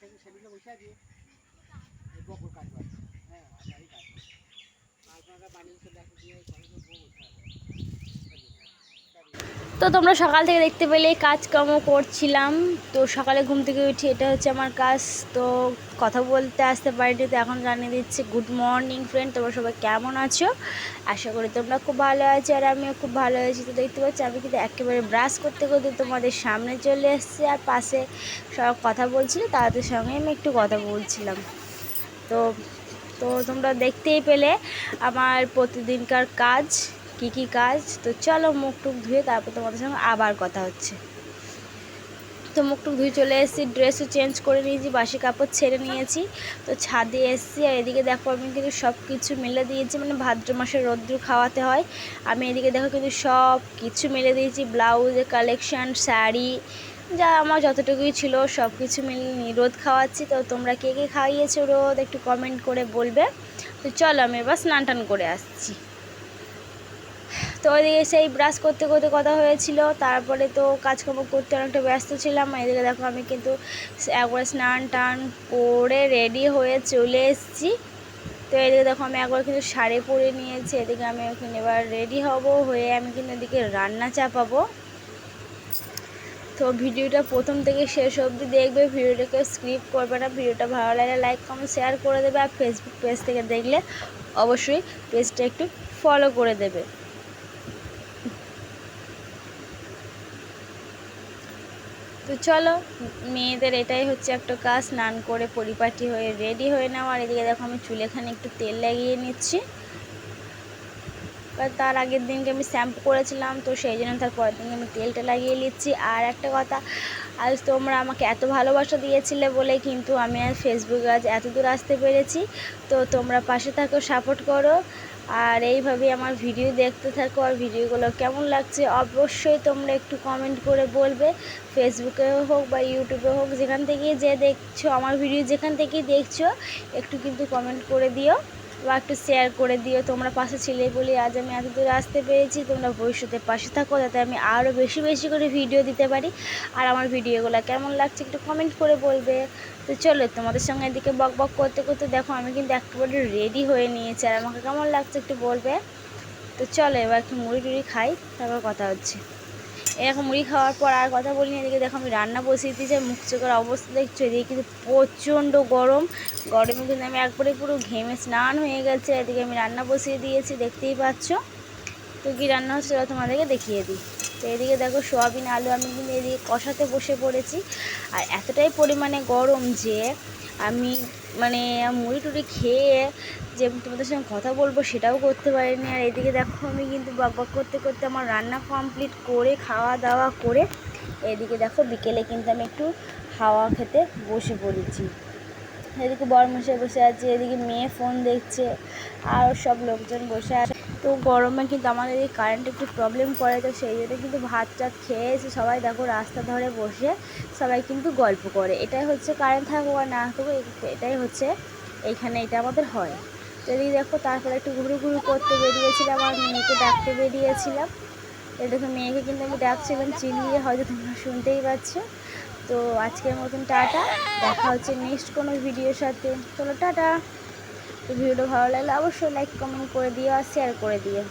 থেকে সেদিকে বসে আছি এই বকুল কাটবো হ্যাঁ আপনারই কাজ আপনারা বানিয়ে চলে আসে দিয়ে ঘরে তো বউ বসে আছে তো তোমরা সকাল থেকে দেখতে পেলে কাজকর্ম করছিলাম। তো সকালে ঘুম থেকে উঠি এটা হচ্ছে আমার কাজ। তো কথা বলতে আসতে পারিনি, তো এখন জানিয়ে দিচ্ছি গুড মর্নিং ফ্রেন্ড তোমরা সবাই কেমন আছো? আশা করি তোমরা খুব ভালো আছো আর আমিও খুব ভালো আছি। তো দেখতে পাচ্ছি, আমি কিন্তু একেবারে ব্রাশ করতে করতে তোমাদের সামনে চলে এসেছি আর পাশে সব কথা বলছিল, তাদের সঙ্গে আমি একটু কথা বলছিলাম। তো তো তোমরা দেখতেই পেলে আমার প্রতিদিনকার কাজ। কি কি কাজ? তো চলো মুখ টুক ধুয়ে তারপর তোমাদের সঙ্গে আবার কথা হচ্ছে। তো মুখ টুক ধুয়ে চলে এসেছি ড্রেসও চেঞ্জ করে নিয়েছি, বাসি কাপড় ছেড়ে নিয়েছি। তো ছাদে এসেছি আর এদিকে দেখো আমি কিন্তু সব কিছু মেলে দিয়েছি মানে ভাদ্র মাসে রোদ্দুর খাওয়াতে হয়। আমি এদিকে দেখো কিন্তু সব কিছু মেলে দিয়েছি ব্লাউজের কালেকশান শাড়ি, যা আমার যতটুকুই ছিল সব কিছু মিলে রোদ খাওয়াচ্ছি। তো তোমরা কে কে খাইয়েছো রোদ একটু কমেন্ট করে বলবে। তো চলো আমি এবার স্নান টান করে আসছি। তো ওইদিকে সেই ব্রাশ করতে করতে কথা হয়েছিল। তারপরে তো কাজকর্ম করতে অনেকটা ব্যস্ত ছিলাম। এদিকে দেখো আমি কিন্তু একবার স্নান টান করে রেডি হয়ে চলে এসেছি। তো এদিকে দেখো আমি একবার কিন্তু শাড়ি পরে নিয়েছি। এদিকে আমি ওখানে এবার রেডি হব। হয়ে আমি কিন্তু এদিকে রান্না চাপাবো। তো ভিডিওটা প্রথম থেকে শেষ অবধি দেখবে। ভিডিওটাকে স্ক্রিপ্ট করবে না। ভিডিওটা ভালো লাগলে লাইক কমেন্ট শেয়ার করে দেবে। আর ফেসবুক পেজ থেকে দেখলে অবশ্যই পেজটা একটু ফলো করে দেবে। তো চলো, মেয়েদের এটাই হচ্ছে একটা কাজ, স্নান করে পরিপাটি হয়ে রেডি হয়ে নেওয়া আর এদিকে দেখো আমি চুলেখানে একটু তেল লাগিয়ে নিচ্ছি। তার আগের দিনকে আমি শ্যাম্পু করেছিলাম, তো সেই জন্য তার পরের দিনকে আমি তেলটা লাগিয়ে নিচ্ছি। আর একটা কথা, আজ তোমরা আমাকে এত ভালোবাসা দিয়েছিলে বলে কিন্তু আমি আজ ফেসবুকে আজ এত দূর আসতে পেরেছি। তো তোমরা পাশে থাকো সাপোর্ট করো। আর এইভাবে আমার ভিডিও দেখতে থাকো আর ভিডিওগুলো কেমন লাগছে অবশ্যই তোমরা একটু কমেন্ট করে বলবে। ফেসবুকে হোক বা ইউটিউবে হোক, যেখান থেকে যে দেখছ, আমার ভিডিও যেখান থেকেই দেখছ, একটু কিন্তু কমেন্ট করে দিও। বা একটু শেয়ার করে দিও। তোমরা পাশে ছিলে বলে আজ আমি এত দূরে আসতে পেরেছি। তোমরা ভবিষ্যতে পাশে থাকো যাতে আমি আরও বেশি বেশি করে ভিডিও দিতে পারি। আর আমার ভিডিওগুলো কেমন লাগছে একটু কমেন্ট করে বলবে। তো চলো, তোমাদের সঙ্গে এদিকে বক বক করতে করতে দেখো, আমি কিন্তু একেবারে রেডি হয়ে নিয়েছি। আর আমাকে কেমন লাগছে একটু বলবে। তো চলো, এবার একটু মুড়ি টুড়ি খাই, তারপর কথা হচ্ছে। এরকম মুড়ি খাওয়ার পর আর কথা বলিনি, এদিকে দেখো আমি রান্না বসিয়ে দিয়েছি মুখ চোখের অবস্থা দেখছ, এদিকে কিন্তু প্রচণ্ড গরম। গরমে কিন্তু আমি একবারে পুরো ঘেমে স্নান হয়ে গেছে এদিকে আমি রান্না বসিয়ে দিয়েছি, দেখতেই পাচ্ছ। তো কী রান্না হচ্ছে সেটা তোমাদেরকে দেখিয়ে দিই। তো এদিকে দেখো সোয়াবিন, আলু আমি কিন্তু এদিকে কষাতে বসে পড়েছি। আর এতটাই পরিমাণে গরম যে আমি মানে মুড়ি টুড়ি খেয়ে যে তোমাদের সঙ্গে কথা বলব সেটাও করতে পারিনি। আর এদিকে দেখো আমি কিন্তু বক বক করতে করতে আমার রান্না কমপ্লিট করে, খাওয়া দাওয়া করে এদিকে দেখো বিকেলে কিন্তু আমি একটু হাওয়া খেতে বসে পড়েছি। এদিকে বরমশাই বসে আছে, এদিকে মেয়ে ফোন দেখছে, আর সব লোকজন বসে আছে। তো গরমে কিন্তু আমাদের এই কারেন্ট একটু প্রবলেম করে তো সেই জন্য কিন্তু ভাত টাত খেয়ে এসে সবাই দেখো রাস্তা ধরে বসে সবাই কিন্তু গল্প করে। এটাই হচ্ছে কারেন্ট থাকুক আর না থাকুক এটাই হচ্ছে এইখানে এটা আমাদের হয়। এদিকে দেখো তারপরে একটু ঘুরু ঘুরু করতে বেরিয়েছিলাম, আর মেয়েকে ডাকতে বেরিয়েছিলাম। এই দেখো মেয়েকে কিন্তু আমি ডাকছিলাম চিনিয়ে হয়তো তোমরা শুনতেই পাচ্ছ। তো আজকের মতন টাটা, দেখা হচ্ছে নেক্সট কোনো ভিডিওর সাথে। চলো টাটা। তো ভিডিওটা ভালো লাগলে অবশ্যই লাইক কমেন্ট করে দিও আর শেয়ার করে দিও।